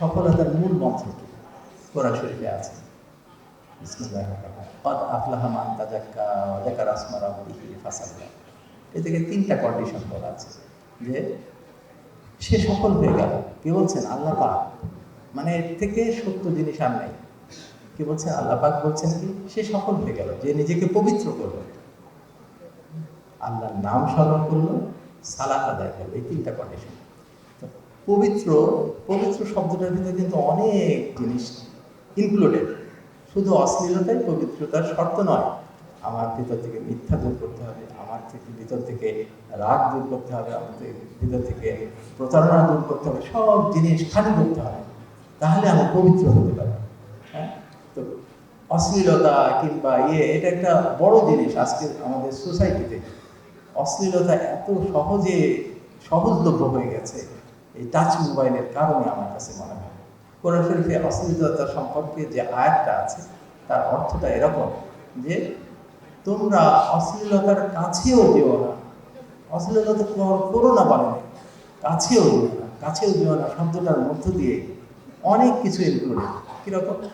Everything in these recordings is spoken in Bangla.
সফলতার মূল মন্ত্র কোরআন শরীফে আছে। এ থেকে তিনটা কন্ডিশন বলা আছে যে সে সফল হয়ে গেল। কি বলছেন? আল্লাহ পাক। মানে এর থেকে সত্য জিনিস আর নাই। কি বলছেন? আল্লাহ পাক বলছেন কি? সে সফল হয়ে গেল। যে নিজেকে পবিত্র করল। আল্লাহর নাম স্মরণ করল, সালাত আদায় করল। এই তিনটা কন্ডিশন পবিত্র পবিত্র শব্দটার ভিতরে কিন্তু অনেক জিনিস ইনক্লুডেড শুধু অশ্লীলতাই পবিত্রতার শর্ত নয়, আমার ভিতর থেকে মিথ্যা দূর করতে হবে, আমার থেকে ভিতর থেকে রাগ দূর করতে হবে থেকে ভিতর থেকে প্রতারণা দূর করতে হবে, সব জিনিস খালি করতে হবে। তাহলে আমি পবিত্র হতে পারি। হ্যাঁ? তো অশ্লীলতা কিংবা ইয়ে এটা একটা বড় জিনিস আজকে আমাদের সোসাইটিতে অশ্লীলতা এত সহজে সহজলভ্য হয়ে গেছে। এই টাচ মোবাইলের কারণে আমার কাছে মনে হয়। কোরআন শরীফে অশ্লীলতা সম্পর্কে যে আয়াতটা আছে, তার অর্থটা এরকম যে, তোমরা অশ্লীলতার কাছেও যেও না। অশ্লীলতা কর- না। বলে কাছেও যেও না। কাছেও যেও না শব্দটার মধ্য দিয়ে অনেক কিছু ইনক্লুডেড কীরকম?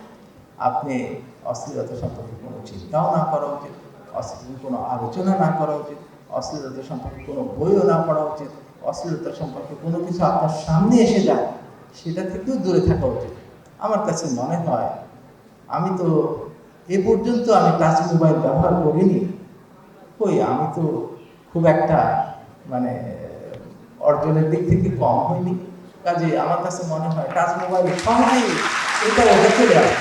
আপনি অশ্লীলতা সম্পর্কে কোনো চিন্তাও না করা উচিত। অশ্লীল কোনো আলোচনা না করা উচিত। অশ্লীলতা সম্পর্কে কোনো বইও না পড়া উচিত। অশ্লীলতা সম্পর্কে কোনো কিছু আপনার সামনে এসে যায়, সেটা থেকেও দূরে থাকা উচিত। আমার কাছে মনে হয়, আমি তো এ পর্যন্ত আমি টাচ মোবাইল ব্যবহার করিনি। কই, আমি তো খুব একটা মানে অর্জনের দিক থেকে কম হয়নি কাজে আমার কাছে মনে হয় টাচ মোবাইল সহজেই এটা ওটা চলে আসে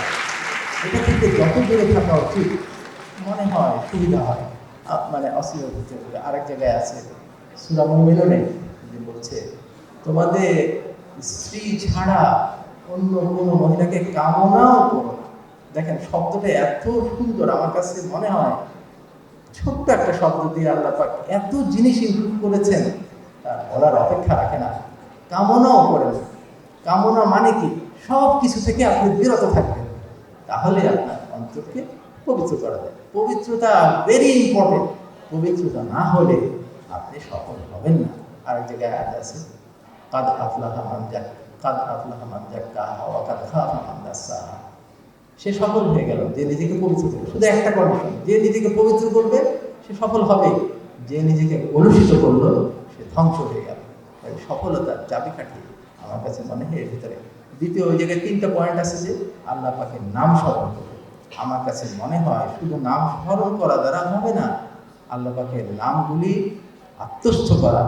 এটা থেকে যত দূরে থাকা উচিত, মনে হয় সুবিধা হয়। মানে হতে আরেক জায়গায় আছে সুরা মিলনে। যে বলছে, তোমাদের স্ত্রী ছাড়া অন্য কোনো মহিলাকে কামনাও করো দেখেন, শব্দটা এত সুন্দর, আমার কাছে মনে হয় ছোট্ট একটা শব্দ দিয়ে আল্লাহ পাক এত জিনিস ইনক্লুড করেছেন। তার বলার অপেক্ষা রাখে না, কামনাও করেন কামনা মানে কি? সব কিছু থেকে আপনি বিরত থাকবেন, তাহলে আপনার অন্তরকে পবিত্র করা যায়। পবিত্রতা ভেরি ইম্পর্টেন্ট পবিত্রতা না হলে আপনি সফল হবেন না। আরেক জায়গায় আয়াত আছে, কাদ আফলাহা মান জাক কাদ আফলাহা মান জাক্কাহা ওয়া কাদ খাফা সে সফল হয়ে গেল, যে নিজেকে পবিত্র করবে। শুধু একটা কন্ডিশন, যে নিজেকে পবিত্র করবে, সে সফল হবে। যে নিজেকে কলুষিত করল, সে ধ্বংস হয়ে গেল। তাই সফলতার চাবিকাঠি আমার কাছে মনে হয় এর ভিতরে। দ্বিতীয়, ওই জায়গায় তিনটা পয়েন্ট আছে যে আল্লাহ পাকের নাম স্মরণ করবে। আমার কাছে মনে হয় শুধু নাম স্মরণ করা দ্বারা হবে না, আল্লাহ পাকের নামগুলি আত্মস্থ করা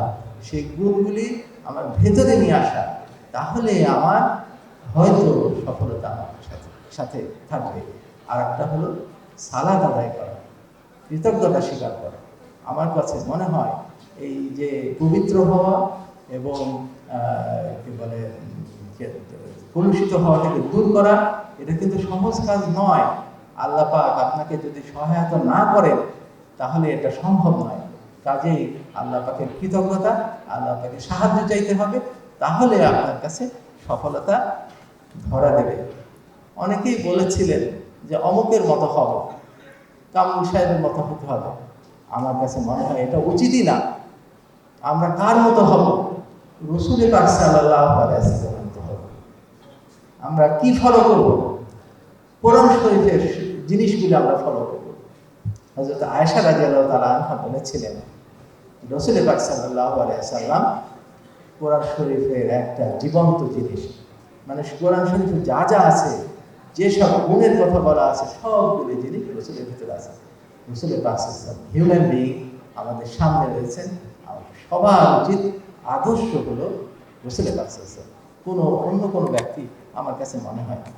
সেই গুণগুলি আমার ভেতরে নিয়ে আসা, তাহলে আমার হয়তো সফলতা আমার সাথে সাথে থাকবে। আর একটা হলো সালাদ আদায় করা, কৃতজ্ঞতা স্বীকার করা। আমার কাছে মনে হয় এই যে পবিত্র হওয়া এবং কি বলে কলুষিত হওয়া থেকে দূর করা, এটা কিন্তু সহজ কাজ নয়। আল্লাহ পাক আপনাকে যদি সহায়তা না করেন, তাহলে এটা সম্ভব নয়। কাজেই আল্লাহ পাকের কৃতজ্ঞতা, আল্লাহ পাকে সাহায্য চাইতে হবে, তাহলে আপনার কাছে সফলতা ধরা দেবে। অনেকেই বলেছিলেন যে অমুকের মতো হব, কামরুল সাহেবের মতো হতে হবে। আমার কাছে মনে হয় এটা উচিতই না। আমরা কার মতো হব? রসুল পাক হব। আমরা কি ফলো করব? কোরআন শরীফের জিনিসগুলো আমরা ফলো করব। হযরত আয়েশা রাদিয়াল্লাহু তাআলা আনহা বলেছিলেন রসুল পাক সাল্লাল্লাহু আলাইহি ওয়াসাল্লাম কোরআন শরীফের একটা জীবন্ত জিনিস। মানে কোরআন শরীফে যা যা আছে যেসব গুণের কথা বলা আছে, সবগুলো জিনিস রসুলের ভিতরে আছে। রসুলের পাক হিউম্যান বিং আমাদের সামনে রয়েছেন সবার উচিত আদর্শ হলো রসুলের পাক কোনো অন্য কোনো ব্যক্তি আমার কাছে মনে হয় না।